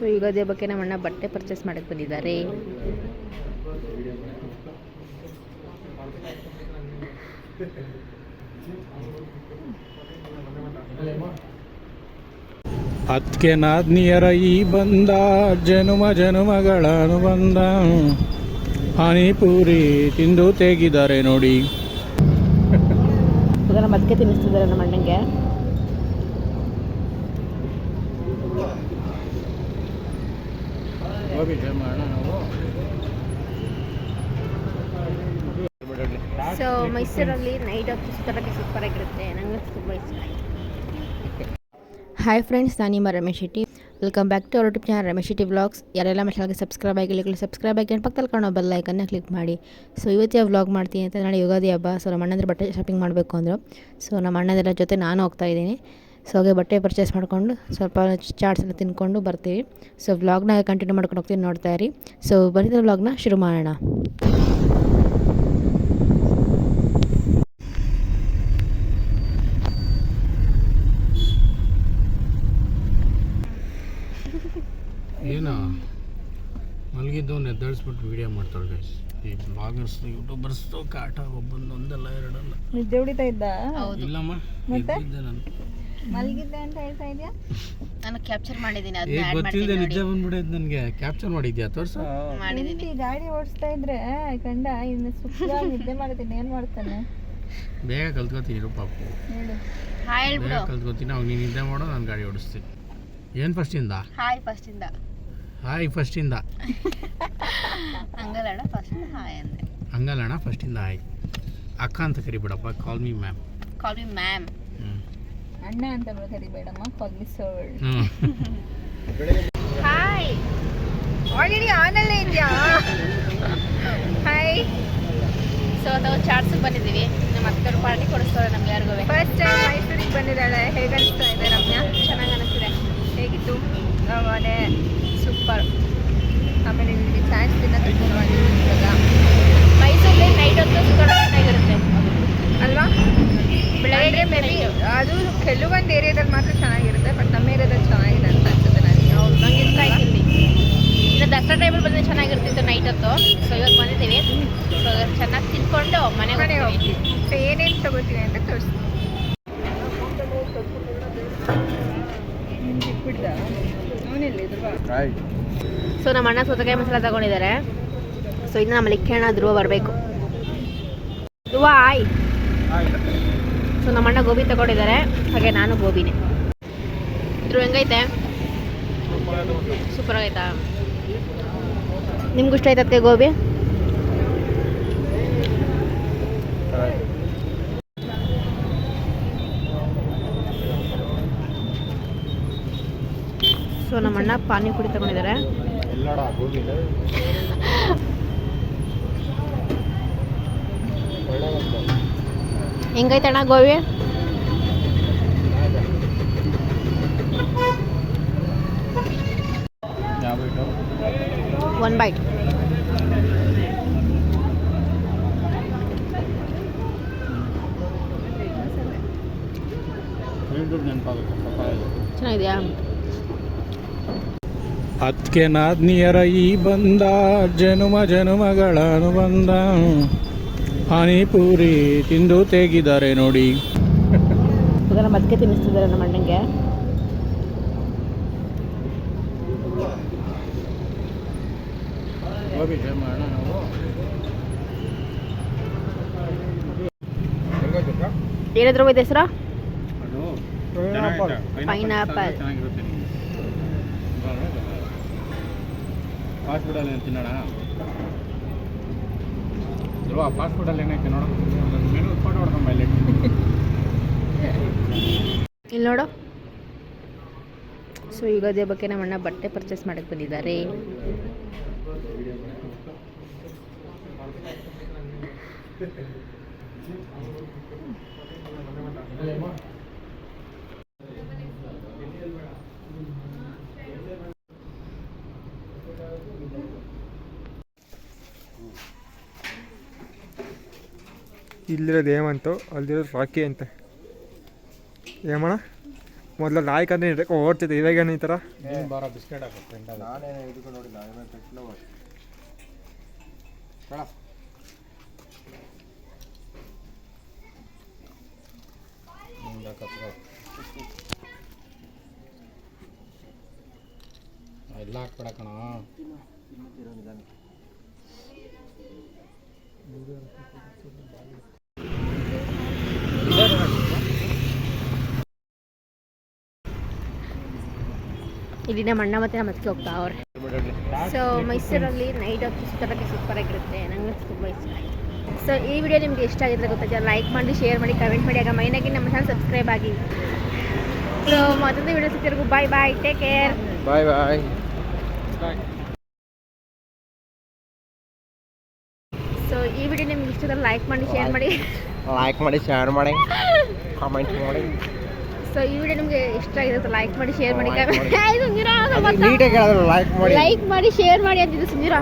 So Ugadi ಹಬ್ಬಕ್ಕೆ ನಮ್ಮ ಅಣ್ಣ ಬಟ್ಟೆ ಪರ್ಚೇಸ್ ಮಾಡಕ್ಕೆ ಬಂದಿದ್ದಾರೆ. ಅದಕ್ಕೆ ನಾದ್ನಿಯರ ಈ ಬಂದ ಜನುಮ ಜನುಮಗಳ ಅನುಬಂಧ. ಪಾನಿಪೂರಿ ತಿಂದು ತೆಗಿದ್ದಾರೆ ನೋಡಿ. ನಮ್ಮ ಅದಕ್ಕೆ ತಿನ್ನಿಸ್ತಿದ್ದಾರೆ ನಮ್ಮ ಅಣ್ಣಂಗೆ. ಸೊ ಮೈಸೂರಲ್ಲಿ ನೈಟ್ ಹೊತ್ತು ಸುತ್ತೋದಕ್ಕೆ ಸೂಪರ್ ಆಗಿರುತ್ತೆ ನನಗೆ ತುಂಬ ಇಷ್ಟ. ಹಾಯ್ ಫ್ರೆಂಡ್ಸ್ ನಾನು ನಿಮ್ಮ Ramesh Shetty. Welcome back to our YouTube channel Ramesh Shetty vlogs ಯಾರೆಲ್ಲ ಚಾನಲ್ಗೆ ಸಬ್ಸ್ಕ್ರೈಬ್ ಆಗಿಲ್ಲ ಸಬ್ಸ್ಕ್ರೈಬ್ ಆಗಿ ಅಂತ ಪಕ್ಕದಲ್ಲಿ ಕಾಣೋ ಬೆಲ್ ಐಕನ್ನ ಕ್ಲಿಕ್ ಮಾಡಿ. ಸೊ ಇವತ್ತೇ ವ್ಲಾಗ್ ಮಾಡ್ತೀನಿ ಅಂತ ನಾಳೆ ಯುಗಾದಿ ಹಬ್ಬ ಸೊ ನಮ್ಮ ಅಣ್ಣಂದ್ರೆ ಬಟ್ಟೆ ಶಾಪಿಂಗ್ ಮಾಡಬೇಕು ಅಂದರು. ಸೊ ನಮ್ಮ ಅಣ್ಣದರ ಜೊತೆ ನಾನು ಹೋಗ್ತಾ ಇದ್ದೀನಿ. ಸೊ ಹಾಗೆ ಬಟ್ಟೆ ಪರ್ಚೇಸ್ ಮಾಡಿಕೊಂಡು ಸ್ವಲ್ಪ ಚಾಟ್ಸ್ ತಿನ್ಕೊಂಡು ಬರ್ತೀವಿ. ಸೊ ವ್ಲಾಗ್ನ ಕಂಟಿನ್ಯೂ ಮಾಡ್ಕೊಂಡು ಹೋಗ್ತೀನಿ ನೋಡ್ತಾ ಇರಿ. ಸೊ ಬಂದಿದ್ದ ವ್ಲಾಗ್ನ ಶುರು ಮಾಡೋಣ. ಏನು? ಮಲಗಿದ್ದು ಎದ್ದಾಡಿಸ್ಬಿಟ್ಟು ವಿಡಿಯೋ ಮಾಡ್ತಾಳೆ ಗೈಸ್ ಈ ಬ್ಲಾಗರ್ಸ್ ಯೂಟ್ಯೂಬರ್ಸ್ ಕಾಟ ಒಬ್ಬಂದು ಒಂದಲ್ಲ ಎರಡಲ್ಲ. ನಿದ್ದೆ ಹೊಡಿತಾ ಇದ್ದ? ಇಲ್ಲಮ್ಮ ಎದ್ದಿದ್ದೆ ನಾನು. ಮಲಗಿದ್ದೆ ಅಂತ ಹೇಳ್ತಾ ಇದೆಯಾ? ನಾನು ಕ್ಯಾಪ್ಚರ್ ಮಾಡಿದ್ದೀನಿ ಏ ಗೊತ್ತಿಲ್ಲದೆ ನಿದ್ದೆ ಬಂದ್ಬಿಡೈತೆ ನನಗೆ. ಕ್ಯಾಪ್ಚರ್ ಮಾಡಿದ್ಯಾ? ತೋರ್ಸು. ನಿಂತಿ ಗಾಡಿ ಓಡಿಸ್ತಾ ಇದ್ರೆ ಕಂಡ ಇನ್ನು ಸುಖವಾಗಿ ನಿದ್ದೆ ಮಾಡ್ತೀನಿ ಏನು ಮಾಡ್ತಾನೆ? ಬೇಗ ಕಲ್ತ್ಕೊತೀನಿ ಇರು ಪಾಪು. ಹೇಳು. ಹಾಯ್ ಹೇಳ್ಬಿಡು. ಕಲ್ತ್ಕೊತೀನಿ ಅವಾಗ ನೀನು ನಿದ್ದೆ ಮಾಡೋ ನಾನು ಗಾಡಿ ಓಡಿಸ್ತೀನಿ. ಏನು ಫಸ್ಟಿಂದ ಹಾಯ್ ಫಸ್ಟಿಂದ ಹಾಯ್ ಫಸ್ಟಿಂದ. ಹಂಗಲ್ಲಣ್ಣ ಫಸ್ಟ್ ಹಾಯ್ ಅಂದೆ. ಹಂಗಲ್ಲಣ್ಣ ಫಸ್ಟಿಂದ ಹಾಯ್. ಅಕ್ಕ ಅಂತ ಕರಿಬಿಡಪ್ಪ call me ma'am call me ma'am ಅಣ್ಣ ಅಂತ ಕರಿಬೇಡಮ್ಮ call me sir hi already ಆನಲ್ಲೇ ಇದೆಯಾ? ಹಾಯ್ ಸೊ ನಾವು ಚಾಟ್ಸಿಗೆ ಬಂದಿದ್ದೀವಿ. ನಮ್ಮ ಅಕ್ಕರು ಪಾರ್ಟಿ ಕೊಡಿಸ್ತಾರೆ ನಮ್ಗೆ ಯಾರಿಗೂ ಫಸ್ಟ್ ಟೈಮ್ ಮೈಸೂರಿಗೆ ಬಂದಿದ್ದಾಳೆ. ಹೇಗೆ ಅನಿಸ್ತಾ ಇದೆ ರಮ್ಯಾ? ಚೆನ್ನಾಗಿ ಅನಿಸ್ತಿದೆ. ಹೇಗಿತ್ತು? ಅದೇ ಸೂಪರ್. ಆಮೇಲೆ ಇಲ್ಲಿ ಚಾನ್ಸ್ ತಿನ್ನೋದಕ್ಕೆ ಇವಾಗ ಮೈಸೂರಲ್ಲಿ ನೈಟ್ ಹೊತ್ತು ಚೆನ್ನಾಗಿರುತ್ತೆ. ಅಲ್ವಾ? ಬೆಳಗ್ಗೆ ಮೇ ಬಿ ಅದು ಕೆಲವೊಂದು ಏರಿಯಾದಲ್ಲಿ ಮಾತ್ರ ಚೆನ್ನಾಗಿರುತ್ತೆ ಬಟ್ ನಮ್ಮ ಏರಿಯಾದಲ್ಲಿ ಚೆನ್ನಾಗಿದೆ ಅಂತ ಅನ್ಸುತ್ತೆ ನನಗೆ. ಹೌದು ನಂಗೆ ಇಷ್ಟ ಆಯ್ತು ಇಲ್ಲಿ. ಇನ್ನು ದಸರಾ ಟೈಮಲ್ಲಿ ಬಂದರೆ ಚೆನ್ನಾಗಿರ್ತಿತ್ತು ನೈಟ್ ಹೊತ್ತು. ಸೊ ಇವಾಗ ಬಂದಿದ್ದೀವಿ. ಸೊ ಚೆನ್ನಾಗಿ ತಿನ್ಕೊಂಡು ಮನೆ ಮನೆ ಹೋಗಿ ಹೋಗ್ತೀವಿ. ಸೊ ಏನೇನು ತಗೋತೀವಿ ಅಂತ ತೋರಿಸ್ತೀನಿ. ಸೊ ನಮ್ಮ ಅಣ್ಣ ಸೌತೆಕಾಯಿ ಮಸಾಲ ತಗೊಂಡಿದ್ದಾರೆ. ಸೊ ಇನ್ನು ನಮ್ಮ ಲಿಖಣ ಧ್ರುವ ಬರಬೇಕು. ಧ್ರುವ ಆಯ್. ಸೊ ನಮ್ಮ ಅಣ್ಣ ಗೋಬಿ ತಗೊಂಡಿದ್ದಾರೆ. ಹಾಗೆ ನಾನು ಗೋಬಿನೇ. ಧ್ರುವ ಹೆಂಗೈತೆ? ಸೂಪರ್ ಆಗೈತಾ ನಿಮ್ಗೆ ಇಷ್ಟ ಆಯ್ತತ್ತೆ ಗೋಬಿ? ಸೊ ನಮ್ಮ ಅಣ್ಣ ಪಾನಿಪುರಿ ತಗೊಂಡಿದ್ದಾರೆ. ಹೆಂಗೈತೆ ಅಣ್ಣ ಗೋವಿ ಒನ್ ಬೈಟ್ ಚೆನ್ನಾಗಿದೆಯಾ? ಅದಕ್ಕೆ ನಾದ್ನಿಯರ ಈ ಬಂದ ಜನುಮ ಜನುಮಗಳ ಅನುಬಂಧ. ಪಾನಿಪೂರಿ ತಿಂದು ತೆಗಿದ್ದಾರೆ ನೋಡಿ. ಮದ್ಕೆ ನಮ್ಮ ಅದಕ್ಕೆ ತಿನ್ನಿಸ್ತಿದ್ದಾರೆ ನಮ್ಮ ಅಣ್ಣಂಗೆ. ಏನಾದ್ರು ಇದೆ ಹೆಸರು? Pineapple. ಫಾಸ್ಟ್ ಫುಡಲ್ಲಿ ಏನು ತಿನ್ನೋಣ? ಇಲ್ವಾ ಫಾಸ್ಟ್ ಫುಡಲ್ಲಿ ಏನೈತೆ ನೋಡು. ಮೆನು ಫೋಟೋ ಹೊಡ್ಕೊಂಬ ಇಲ್ಲಿ ಇಲ್ಲಿ ನೋಡು. ಸೊ ಯುಗಾದಿ ಹಬ್ಬಕ್ಕೆ ನಮ್ಮ ಅಣ್ಣ ಬಟ್ಟೆ ಪರ್ಚೇಸ್ ಮಾಡಕ್ಕೆ ಬಂದಿದ್ದಾರೆ. ಇಲ್ಲಿರೋದು ಹೇಮಂತು ಅಲ್ಲಿರೋದು ರಾಕಿ ಅಂತೆ. ಹೇಮಣ್ಣ ಮೊದಲು ನಾಯಕ ಅಂದ್ರೆ ಇರಕ್ಕೆ ಓಡ್ತಿದ್ದೆ ಇವಾಗೇನು ಈ ಥರ? ಬಾರ ಬಿಸ್ಕೆಟ್ ಹಾಕು ಫ್ರೆಂಡ್ ಎಲ್ಲ ಹಾಕ್ಬೇಡ ಕಣ. ಇಲ್ಲಿ ನಮ್ಮ ಅಣ್ಣ ಮತ್ತೆ ನಮ್ಮ ಅದಕ್ಕೆ ಹೋಗ್ತಾ ಅವ್ರೆ. ಸೊ ಮೈಸೂರಲ್ಲಿ ನೈಟ್ ಹೊತ್ತು ಸುತ್ತೋದಕ್ಕೆ ಸೂಪರ್ ಆಗಿರುತ್ತೆ. ನಂಗೆ ತುಂಬ ಇಷ್ಟ ಸೊ ಈ ವಿಡಿಯೋ ನಿಮ್ಗೆ ಇಷ್ಟ ಆಗಿದ್ರೆ ಗೊತ್ತಾಗ ಲೈಕ್ ಮಾಡಿ ಶೇರ್ ಮಾಡಿ ಕಮೆಂಟ್ ಮಾಡಿ. ಆಗ ಮೈನಾಗಿ ನಮ್ಮ ಚಾನಲ್ ಸಬ್ಸ್ಕ್ರೈಬ್ ಆಗಿ. ಸೊ ಮತ್ತೊಂದು video ಸಿಗ್ತಿರ್ಗು bye bye take care bye bye so ಈ ವಿಡಿಯೋ ನಿಮ್ಗೆ ಇಷ್ಟ ಲೈಕ್ ಮಾಡಿ ಶೇರ್ ಮಾಡಿ. ಲೈಕ್ ಮಾಡಿ ಶೇರ್ ಮಾಡಿ. ಕಮೆಂಟ್ ಮಾಡಿ. ಸೊ ಈ ವಿಡಿಯೋ ನಿಮಗೆ ಇಷ್ಟ ಆಗಿರುತ್ತೆ ಲೈಕ್ ಮಾಡಿ ಶೇರ್ ಮಾಡಿ. ನೀಟಾಗಿ ಮಾಡಿ. ಲೈಕ್ ಮಾಡಿ. ಶೇರ್ ಮಾಡಿ ಅಂತಿದ್ದು ಸುಂದರ.